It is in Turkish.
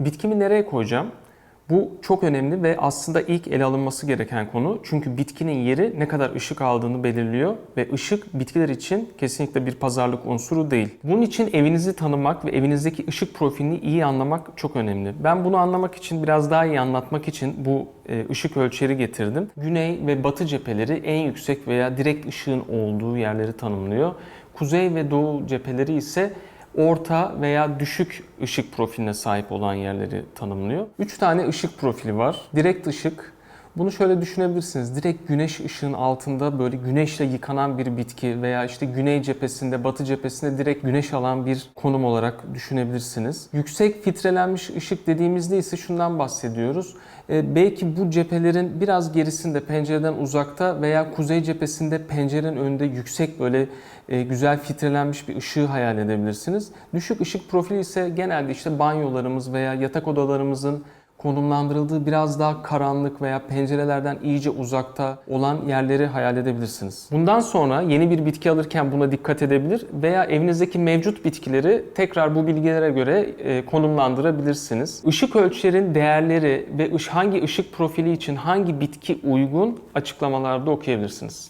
Bitkimi nereye koyacağım? Bu çok önemli ve aslında ilk ele alınması gereken konu. Çünkü bitkinin yeri ne kadar ışık aldığını belirliyor ve ışık bitkiler için kesinlikle bir pazarlık unsuru değil. Bunun için evinizi tanımak ve evinizdeki ışık profilini iyi anlamak çok önemli. Ben bunu anlamak için biraz daha iyi anlatmak için bu e, ışık ölçeri getirdim. Güney ve batı cepheleri en yüksek veya direkt ışığın olduğu yerleri tanımlıyor. Kuzey ve doğu cepheleri ise orta veya düşük ışık profiline sahip olan yerleri tanımlıyor. 3 tane ışık profili var. Direkt ışık. Bunu şöyle düşünebilirsiniz. Direkt güneş ışığın altında böyle güneşle yıkanan bir bitki veya işte güney cephesinde, batı cephesinde direkt güneş alan bir konum olarak düşünebilirsiniz. Yüksek filtrelenmiş ışık dediğimizde ise şundan bahsediyoruz. Ee, belki bu cephelerin biraz gerisinde, pencereden uzakta veya kuzey cephesinde pencerenin önünde yüksek böyle e, güzel filtrelenmiş bir ışığı hayal edebilirsiniz. Düşük ışık profili ise genelde işte banyolarımız veya yatak odalarımızın konumlandırıldığı biraz daha karanlık veya pencerelerden iyice uzakta olan yerleri hayal edebilirsiniz. Bundan sonra yeni bir bitki alırken buna dikkat edebilir veya evinizdeki mevcut bitkileri tekrar bu bilgilere göre e, konumlandırabilirsiniz. Işık ölçerin değerleri ve hangi ışık profili için hangi bitki uygun açıklamalarda okuyabilirsiniz.